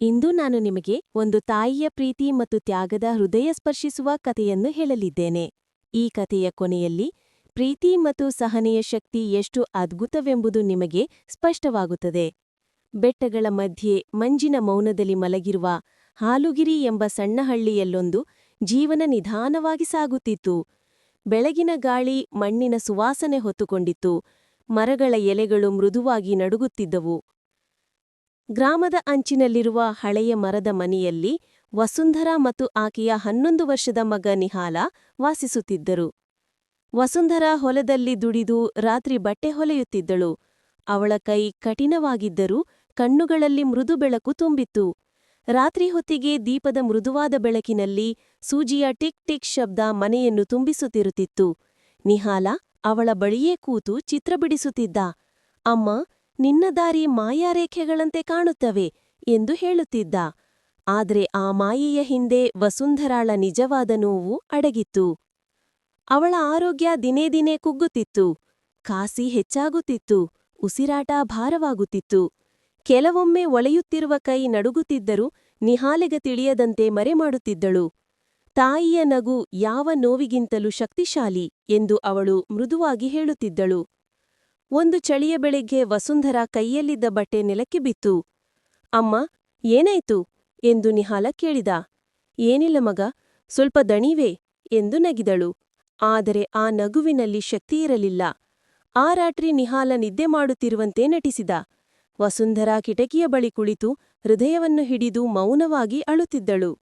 ಇಂದು ನಾನು ನಿಮಗೆ ಒಂದು ತಾಯಿಯ ಪ್ರೀತಿ ಮತ್ತು ತ್ಯಾಗದ ಹೃದಯ ಸ್ಪರ್ಶಿಸುವ ಕಥೆಯನ್ನು ಹೇಳಲಿದ್ದೇನೆ. ಈ ಕಥೆಯ ಕೊನೆಯಲ್ಲಿ ಪ್ರೀತಿ ಮತ್ತು ಸಹನೆಯ ಶಕ್ತಿ ಎಷ್ಟು ಅದ್ಭುತವೆಂಬುದು ನಿಮಗೆ ಸ್ಪಷ್ಟವಾಗುತ್ತದೆ. ಬೆಟ್ಟಗಳ ಮಧ್ಯೆ ಮಂಜಿನ ಮೌನದಲ್ಲಿ ಮಲಗಿರುವ ಹಾಲುಗಿರಿ ಎಂಬ ಸಣ್ಣ ಹಳ್ಳಿಯಲ್ಲೊಂದು ಜೀವನ ನಿಧಾನವಾಗಿ ಸಾಗುತ್ತಿತ್ತು. ಬೆಳಗಿನ ಗಾಳಿ ಮಣ್ಣಿನ ಸುವಾಸನೆ ಹೊತ್ತುಕೊಂಡಿತ್ತು. ಮರಗಳ ಎಲೆಗಳು ಮೃದುವಾಗಿ ನಡುಗುತ್ತಿದ್ದವು. ಗ್ರಾಮದ ಅಂಚಿನಲ್ಲಿರುವ ಹಳೆಯ ಮರದ ಮನೆಯಲ್ಲಿ ವಸುಂಧರಾ ಮತ್ತು ಆಕೆಯ ಹನ್ನೊಂದು ವರ್ಷದ ಮಗ ನಿಹಾಲ ವಾಸಿಸುತ್ತಿದ್ದರು. ವಸುಂಧರಾ ಹೊಲದಲ್ಲಿ ದುಡಿದು ರಾತ್ರಿ ಬಟ್ಟೆ ಹೊಲೆಯುತ್ತಿದ್ದಳು. ಅವಳ ಕೈ ಕಠಿಣವಾಗಿದ್ದರೂ ಕಣ್ಣುಗಳಲ್ಲಿ ಮೃದು ಬೆಳಕು ತುಂಬಿತ್ತು. ರಾತ್ರಿ ಹೊತ್ತಿಗೆ ದೀಪದ ಮೃದುವಾದ ಬೆಳಕಿನಲ್ಲಿ ಸೂಜಿಯ ಟಿಕ್ ಟಿಕ್ ಶಬ್ದ ಮನೆಯನ್ನು ತುಂಬಿಸುತ್ತಿರುತ್ತಿತ್ತು. ನಿಹಾಲ ಅವಳ ಬಳಿಯೇ ಕೂತು ಚಿತ್ರ ಬಿಡಿಸುತ್ತಿದ್ದ. ಅಮ್ಮ ನಿನ್ನ ದಾರಿ ಮಾಯಾರೇಖೆಗಳಂತೆ ಕಾಣುತ್ತವೆ ಎಂದು ಹೇಳುತ್ತಿದ್ದ. ಆದರೆ ಆ ಮಾಯೆಯ ಹಿಂದೆ ವಸುಂಧರಾಳ ನಿಜವಾದ ನೋವು ಅಡಗಿತ್ತು. ಅವಳ ಆರೋಗ್ಯ ದಿನೇ ದಿನೇ ಕುಗ್ಗುತ್ತಿತ್ತು. ಕಾಸಿ ಹೆಚ್ಚಾಗುತ್ತಿತ್ತು. ಉಸಿರಾಟ ಭಾರವಾಗುತ್ತಿತ್ತು. ಕೆಲವೊಮ್ಮೆ ಒಳೆಯುತ್ತಿರುವ ಕೈ ನಡುಗುತ್ತಿದ್ದರೂ ನಿಹಾಲೆಗ ತಿಳಿಯದಂತೆ ಮರೆಮಾಡುತ್ತಿದ್ದಳು. ತಾಯಿಯ ನಗು ಯಾವ ನೋವಿಗಿಂತಲೂ ಶಕ್ತಿಶಾಲಿ ಎಂದು ಅವಳು ಮೃದುವಾಗಿ ಹೇಳುತ್ತಿದ್ದಳು. ಒಂದು ಚಳಿಯ ಬೆಳಿಗ್ಗೆ ವಸುಂಧರ ಕೈಯಲ್ಲಿದ್ದ ಬಟ್ಟೆ ನೆಲಕ್ಕೆ ಬಿತ್ತು. ಅಮ್ಮ, ಏನಾಯ್ತು? ಎಂದು ನಿಹಾಲ ಕೇಳಿದ. ಏನಿಲ್ಲ ಮಗ, ಸ್ವಲ್ಪ ದಣಿವೆ, ಎಂದು ನಗಿದಳು. ಆದರೆ ಆ ನಗುವಿನಲ್ಲಿ ಶಕ್ತಿಯಿರಲಿಲ್ಲ ಆ ರಾತ್ರಿ ನಿಹಾಲ ನಿದ್ದೆ ಮಾಡುತ್ತಿರುವಂತೆ ನಟಿಸಿದ. ವಸುಂಧರಾ ಕಿಟಕಿಯ ಬಳಿ ಕುಳಿತು ಹೃದಯವನ್ನು ಹಿಡಿದು ಮೌನವಾಗಿ ಅಳುತ್ತಿದ್ದಳು.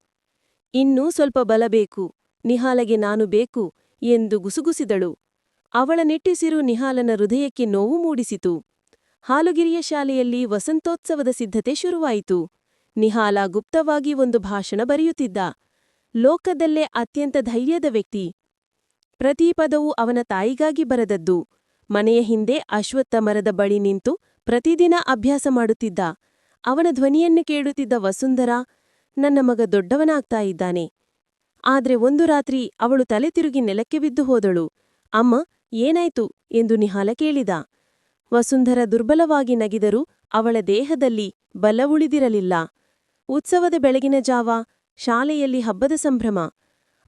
ಇನ್ನೂ ಸ್ವಲ್ಪ ಬಲಬೇಕು ನಿಹಾಲಗೆ ನಾನು ಬೇಕು, ಎಂದು ಗುಸುಗುಸಿದಳು. ಅವಳ ನಿಟ್ಟಿಸಿರು ನಿಹಾಲನ ಹೃದಯಕ್ಕೆ ನೋವು ಮೂಡಿಸಿತು. ಹಾಲುಗಿರಿಯ ಶಾಲೆಯಲ್ಲಿ ವಸಂತೋತ್ಸವದ ಸಿದ್ಧತೆ ಶುರುವಾಯಿತು. ನಿಹಾಲ ಗುಪ್ತವಾಗಿ ಒಂದು ಭಾಷಣ ಬರೆಯುತ್ತಿದ್ದ. ಲೋಕದಲ್ಲೇ ಅತ್ಯಂತ ಧೈರ್ಯದ ವ್ಯಕ್ತಿ. ಪ್ರತಿ ಪದವೂ ಅವನ ತಾಯಿಗಾಗಿ ಬರದದ್ದು. ಮನೆಯ ಹಿಂದೆ ಅಶ್ವತ್ಥ ಮರದ ಬಳಿ ನಿಂತು ಪ್ರತಿದಿನ ಅಭ್ಯಾಸ ಮಾಡುತ್ತಿದ್ದ. ಅವನ ಧ್ವನಿಯನ್ನು ಕೇಳುತ್ತಿದ್ದ ವಸುಂಧರ, ನನ್ನ ಮಗ ದೊಡ್ಡವನಾಗ್ತಾ ಇದ್ದಾನೆ. ಆದ್ರೆ ಒಂದು ರಾತ್ರಿ ಅವಳು ತಲೆ ತಿರುಗಿ ನೆಲಕ್ಕೆ ಬಿದ್ದು ಹೋದಳು. ಅಮ್ಮ ಏನಾಯ್ತು ಎಂದು ನಿಹಾಲ ಕೇಳಿದ. ವಸುಂಧರ ದುರ್ಬಲವಾಗಿ ನಗಿದರೂ ಅವಳ ದೇಹದಲ್ಲಿ ಬಲ ಉಳಿದಿರಲಿಲ್ಲ. ಉತ್ಸವದ ಬೆಳಗಿನ ಜಾವ, ಶಾಲೆಯಲ್ಲಿ ಹಬ್ಬದ ಸಂಭ್ರಮ.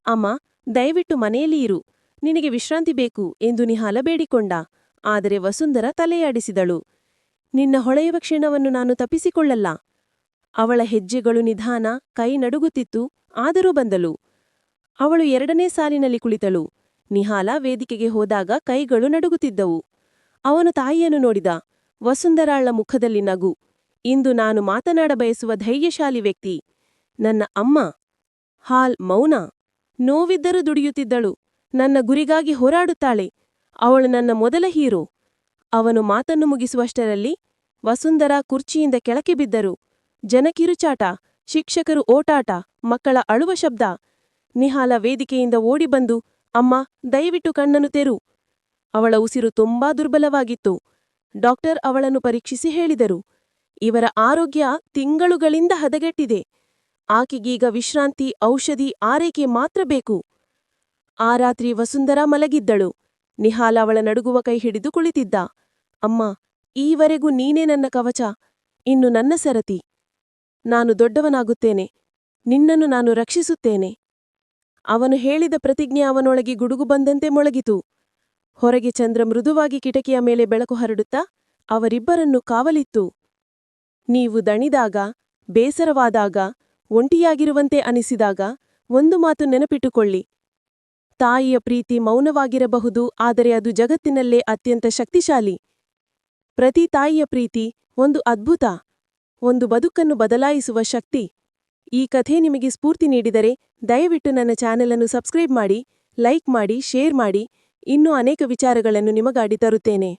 ಅಮ್ಮ, ದಯವಿಟ್ಟು ಮನೆಯಲ್ಲಿ ಇರು. ನಿನಗೆ ವಿಶ್ರಾಂತಿ ಬೇಕು ಎಂದು ನಿಹಾಲ ಬೇಡಿಕೊಂಡ. ಆದರೆ ವಸುಂಧರ ತಲೆಯಾಡಿಸಿದಳು. ನಿನ್ನ ಹೊಳೆಯುವ ಕ್ಷೀಣವನ್ನು ನಾನು ತಪ್ಪಿಸಿಕೊಳ್ಳಲ್ಲ. ಅವಳ ಹೆಜ್ಜೆಗಳು ನಿಧಾನ, ಕೈ ನಡುಗುತ್ತಿತ್ತು, ಆದರೂ ಬಂದಳು. ಅವಳು ಎರಡನೇ ಸಾಲಿನಲ್ಲಿ ಕುಳಿತಳು. ನಿಹಾಲ ವೇದಿಕೆಗೆ ಹೋದಾಗ ಕೈಗಳು ನಡುಗುತ್ತಿದ್ದವು. ಅವನು ತಾಯಿಯನ್ನು ನೋಡಿದ. ವಸುಂಧರಾಳ ಮುಖದಲ್ಲಿ ನಗು. ಇಂದು ನಾನು ಮಾತನಾಡಬಯಸುವ ಧೈರ್ಯಶಾಲಿ ವ್ಯಕ್ತಿ. ನನ್ನ ಅಮ್ಮ. ಹಾಲ್ ಮೌನ. ನೋವಿದ್ದರೂ ದುಡಿಯುತ್ತಿದ್ದಳು. ನನ್ನ ಗುರಿಗಾಗಿ ಹೋರಾಡುತ್ತಾಳೆ. ಅವಳು ನನ್ನ ಮೊದಲ ಹೀರೋ. ಅವನು ಮಾತನ್ನು ಮುಗಿಸುವಷ್ಟರಲ್ಲಿ ವಸುಂಧರ ಕುರ್ಚಿಯಿಂದ ಕೆಳಕೆ ಬಿದ್ದರು. ಜನಕಿರುಚಾಟ, ಶಿಕ್ಷಕರು ಓಟಾಟ, ಮಕ್ಕಳ ಅಳುವ ಶಬ್ದ. ನಿಹಾಲ ವೇದಿಕೆಯಿಂದ ಓಡಿಬಂದು ಅಮ್ಮ, ದಯವಿಟ್ಟು ಕಣ್ಣನ್ನು ತೆರು. ಅವಳ ಉಸಿರು ತುಂಬಾ ದುರ್ಬಲವಾಗಿತ್ತು. ಡಾಕ್ಟರ್ ಅವಳನ್ನು ಪರೀಕ್ಷಿಸಿ ಹೇಳಿದರು. ಇವರ ಆರೋಗ್ಯ ತಿಂಗಳುಗಳಿಂದ ಹದಗೆಟ್ಟಿದೆ. ಆಕೆಗೀಗ ವಿಶ್ರಾಂತಿ, ಔಷಧಿ, ಆರೈಕೆ ಮಾತ್ರ ಬೇಕು. ಆ ರಾತ್ರಿ ವಸುಂಧರಾ ಮಲಗಿದ್ದಳು. ನಿಹಾಲ ಅವಳ ನಡುಗುವ ಕೈ ಹಿಡಿದು ಕುಳಿತಿದ್ದ. ಅಮ್ಮ, ಈವರೆಗೂ ನೀನೇ ನನ್ನ ಕವಚ, ಇನ್ನು ನನ್ನ ಸರತಿ. ನಾನು ದೊಡ್ಡವನಾಗುತ್ತೇನೆ. ನಿನ್ನನ್ನು ನಾನು ರಕ್ಷಿಸುತ್ತೇನೆ. ಅವನು ಹೇಳಿದ ಪ್ರತಿಜ್ಞೆ ಅವನೊಳಗೆ ಗುಡುಗು ಬಂದಂತೆ ಮೊಳಗಿತು. ಹೊರಗೆ ಚಂದ್ರ ಮೃದುವಾಗಿ ಕಿಟಕಿಯ ಮೇಲೆ ಬೆಳಕು ಹರಡುತ್ತಾ ಅವರಿಬ್ಬರನ್ನು ಕಾವಲಿತ್ತು. ನೀವು ದಣಿದಾಗ, ಬೇಸರವಾದಾಗ, ಒಂಟಿಯಾಗಿರುವಂತೆ ಅನಿಸಿದಾಗ ಒಂದು ಮಾತು ನೆನಪಿಟ್ಟುಕೊಳ್ಳಿ. ತಾಯಿಯ ಪ್ರೀತಿ ಮೌನವಾಗಿರಬಹುದು, ಆದರೆ ಅದು ಜಗತ್ತಿನಲ್ಲೇ ಅತ್ಯಂತ ಶಕ್ತಿಶಾಲಿ. ಪ್ರತಿ ತಾಯಿಯ ಪ್ರೀತಿ ಒಂದು ಅದ್ಭುತ, ಒಂದು ಬದುಕನ್ನು ಬದಲಾಯಿಸುವ ಶಕ್ತಿ. ಈ ಕಥೆ ನಿಮಗೆ ಸ್ಫೂರ್ತಿ ನೀಡಿದರೆ ದಯವಿಟ್ಟು ನನ್ನ ಚಾನೆಲ್ ಅನ್ನು ಸಬ್ಸ್ಕ್ರೈಬ್ ಮಾಡಿ, ಲೈಕ್ ಮಾಡಿ, ಶೇರ್ ಮಾಡಿ. ಇನ್ನೂ ಅನೇಕ ವಿಚಾರಗಳನ್ನು ನಿಮಗಾಡಿ ತರುತ್ತೇನೆ.